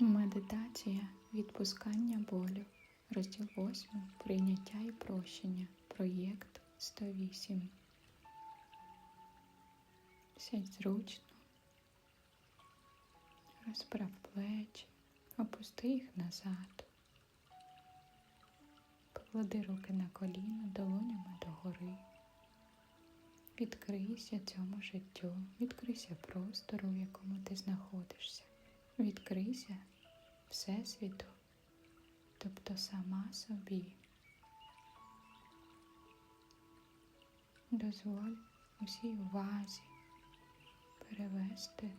Медитація відпускання болю. Розділ 8. Прийняття і прощення. Проєкт 108. Сядь зручно. Розправ плечі. Опусти їх назад. Поклади руки на коліна долонями догори. Відкрийся цьому життю, відкрийся простору, в якому ти знаходишся. Відкрийся Всесвіту, тобто сама собі. Дозволь усій увазі перевести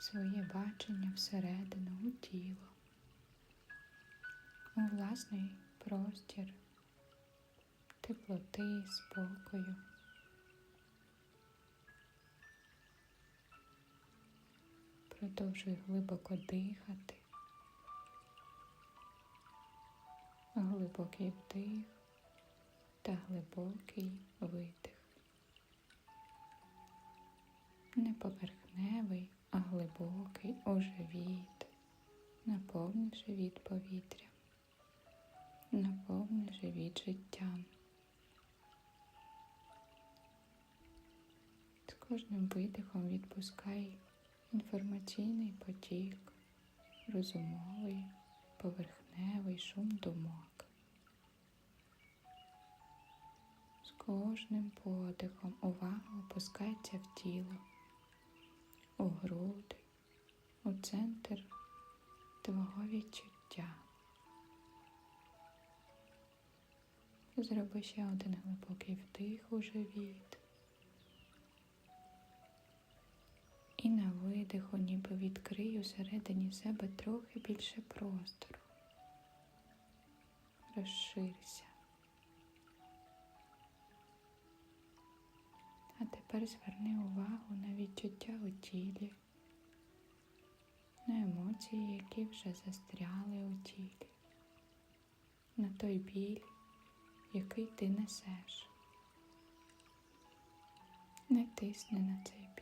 своє бачення всередину у тіло, у власний простір, теплоти, спокою. Продовжуй глибоко дихати. Глибокий вдих та глибокий видих. Не поверхневий, а глибокий у живіт. Наповни живіт повітрям. Наповни живіт життям. З кожним видихом відпускай інформаційний потік, розумовий, поверхневий шум думок. З кожним подихом увага опускається в тіло, у груди, у центр твого відчуття. Зроби ще один глибокий вдих у живіт. І на видиху ніби відкрию всередині себе трохи більше простору. Розширся. А тепер зверни увагу на відчуття у тілі, на емоції, які вже застряли у тілі, на той біль, який ти несеш. Не тисни на цей біль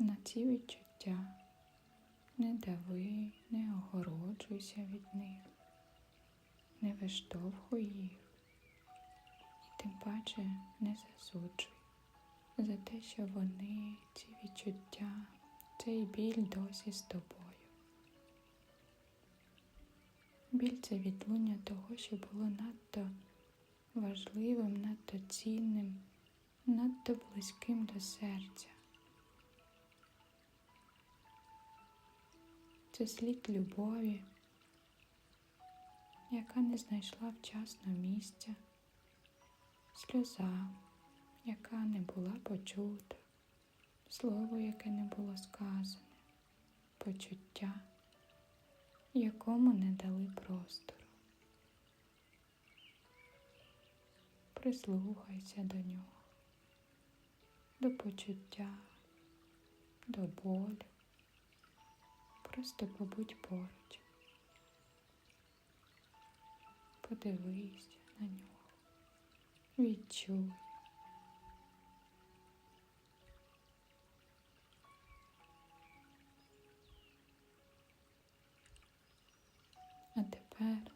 на ці відчуття. Не дави, не огороджуйся від них, не виштовхуй їх і тим паче не засуджуй за те, що вони, ці відчуття, цей біль досі з тобою. Біль це відлуння того, що було надто важливим, надто цінним, надто близьким до серця. Це слід любові, яка не знайшла вчасно місця, сльоза, яка не була почута, слово, яке не було сказане, почуття, якому не дали простору. Прислухайся до нього, до почуття, до болю. Просто побудь поруч. Подивись на нього. Відчуй. А тепер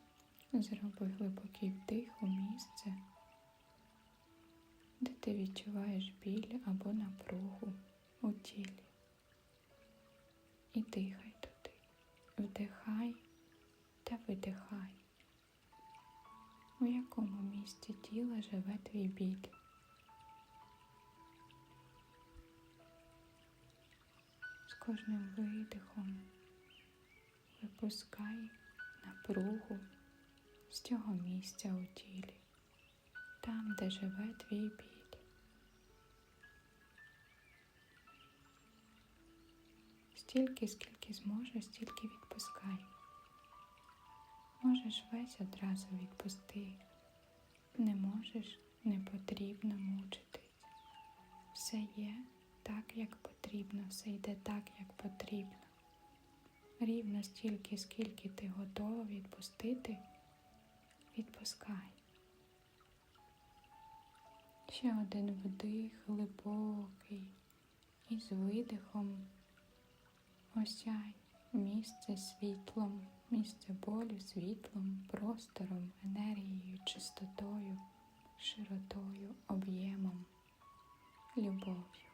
зроби глибокий вдих у місце, де ти відчуваєш біль або тіла живе твій біль? З кожним видихом випускай напругу з цього місця у тілі, там, де живе твій біль. Стільки, скільки зможеш, стільки відпускай. Можеш весь одразу відпусти. Не можеш, не потрібно мучитись. Все є так, як потрібно, все йде так, як потрібно. Рівно стільки, скільки ти готова відпустити, відпускай. Ще один вдих глибокий і з видихом осяй місце світлом, місце болю світлом, простором, енергією, чистотою, широтою, об'ємом, любов'ю.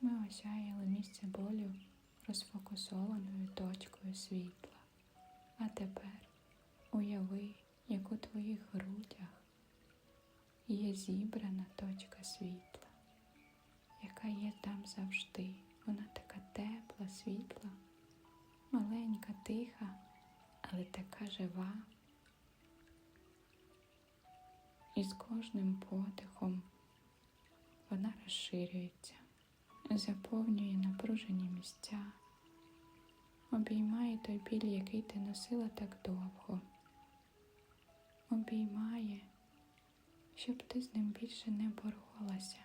Ми осяяли місце болю розфокусованою точкою світла. А тепер уяви, як у твоїх грудях є зібрана точка світла, яка є там завжди. Вона така тепла, світла, маленька, тиха, але така жива. І з кожним подихом вона розширюється, заповнює напружені місця, обіймає той біль, який ти носила так довго, обіймає, щоб ти з ним більше не боролася,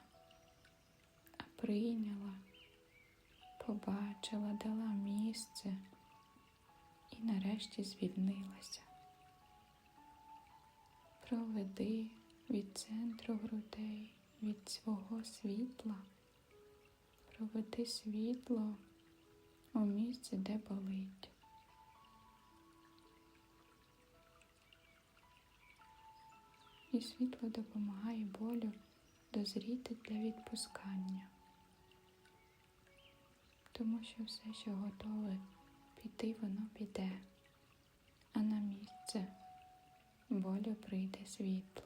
а прийняла, побачила, дала місце і нарешті звільнилася. Проведи від центру грудей, від свого світла, проведи світло у місце, де болить. І світло допомагає болю дозріти для відпускання, тому що все, що готове піти, воно піде, а на місце болю прийде світло.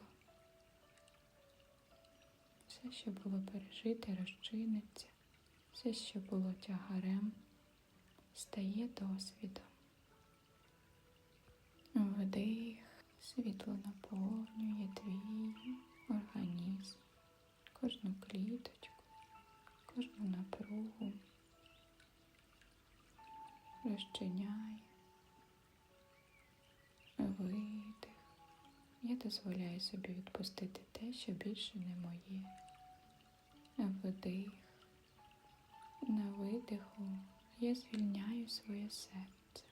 Все, що було пережите, розчиниться, все, що було тягарем, стає досвідом. Вдих, світло наповнює твій кожну кліточку, кожну напругу, розчиняє, видих. Я дозволяю собі відпустити те, що більше не моє. Вдих. На видиху я звільняю своє серце.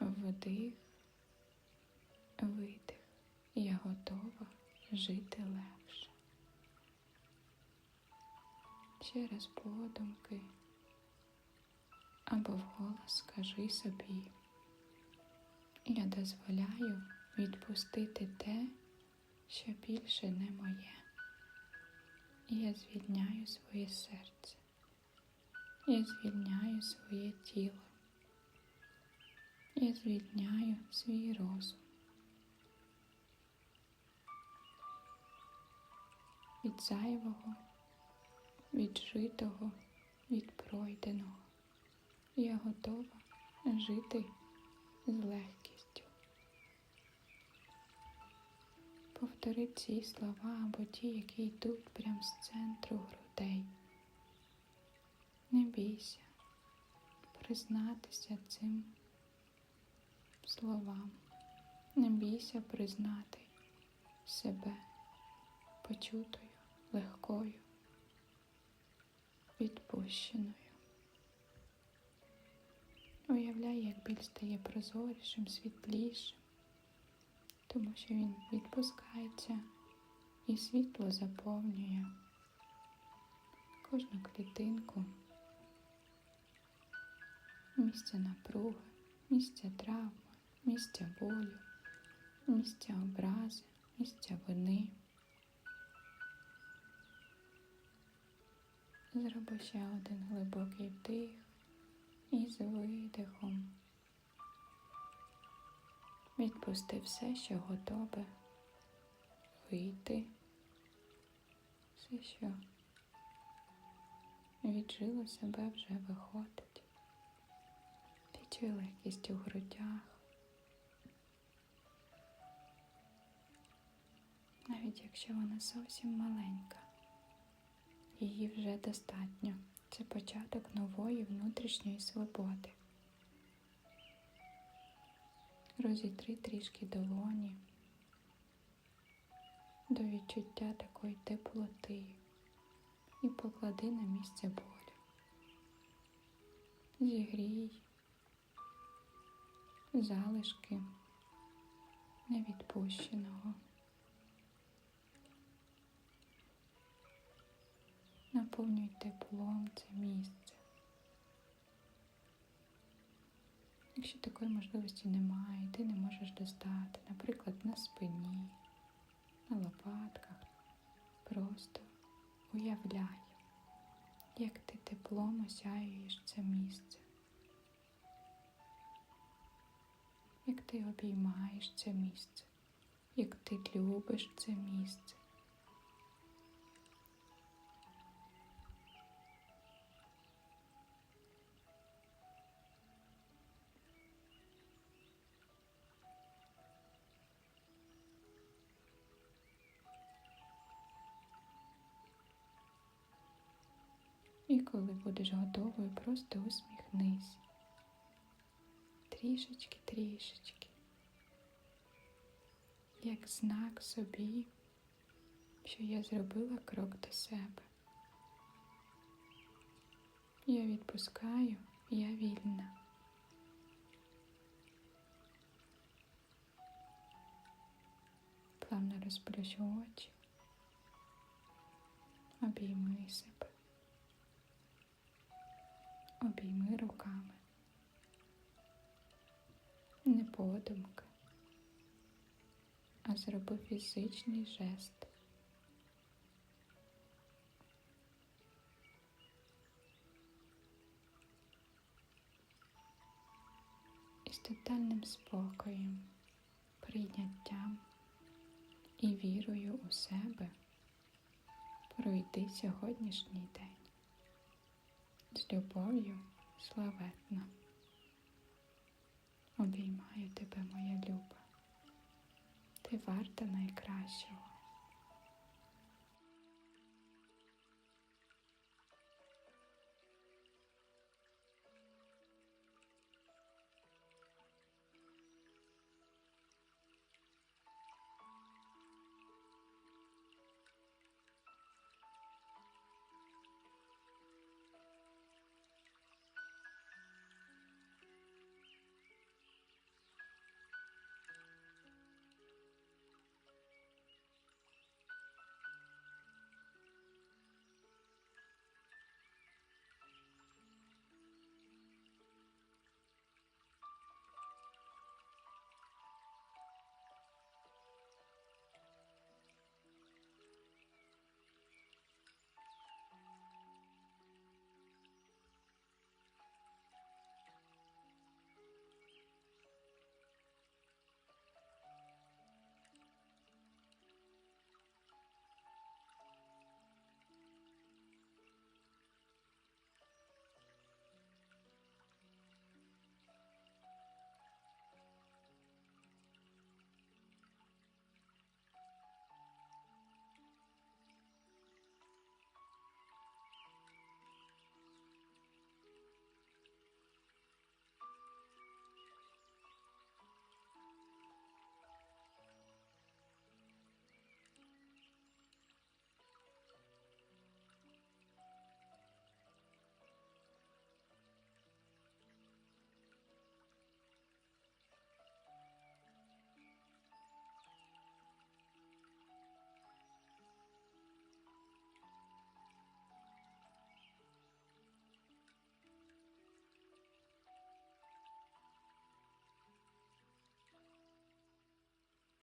Вдих, видих. Я готова жити легше. Через подумки або вголос скажи собі. Я дозволяю відпустити те, що більше не моє. Я звільняю своє серце. Я звільняю своє тіло. Я звільняю свій розум. Від зайвого, від житого, від пройденого. Я готова жити з легкістю. Повтори ці слова або ті, які йдуть прямо з центру грудей. Не бійся признатися цим словам. Не бійся признати себе почутою, легкою, відпущеною. Уявляй, як біль стає прозорішим, світлішим, тому що він відпускається і світло заповнює кожну клітинку, місце напруги, місце травми, місце болю, місце образи, місце вини. Зроби ще один глибокий вдих і з видихом. Відпусти все, що готове вийти, все, що віджило себе, вже виходить. Відчуй легкість у грудях. Навіть якщо вона зовсім маленька, її вже достатньо. Це початок нової внутрішньої свободи. Розітри трішки долоні до відчуття такої теплоти і поклади на місце болю. Зігрій залишки невідпущеного, наповнюй теплом це місце. Якщо такої можливості немає, ти не можеш достати, наприклад, на спині, на лопатках, просто уявляй, як ти теплом осяюєш це місце, як ти обіймаєш це місце, як ти любиш це місце. Будеш готовою, просто усміхнись. Трішечки, трішечки. Як знак собі, що я зробила крок до себе. Я відпускаю, я вільна. Плавно розплющу очі. Обійми себе. Обійми руками. Не подумки, а зроби фізичний жест. І з тотальним спокоєм, прийняттям і вірою у себе пройди сьогоднішній день. З любов'ю славетна. Обіймаю тебе, моя люба. Ти варта найкращого.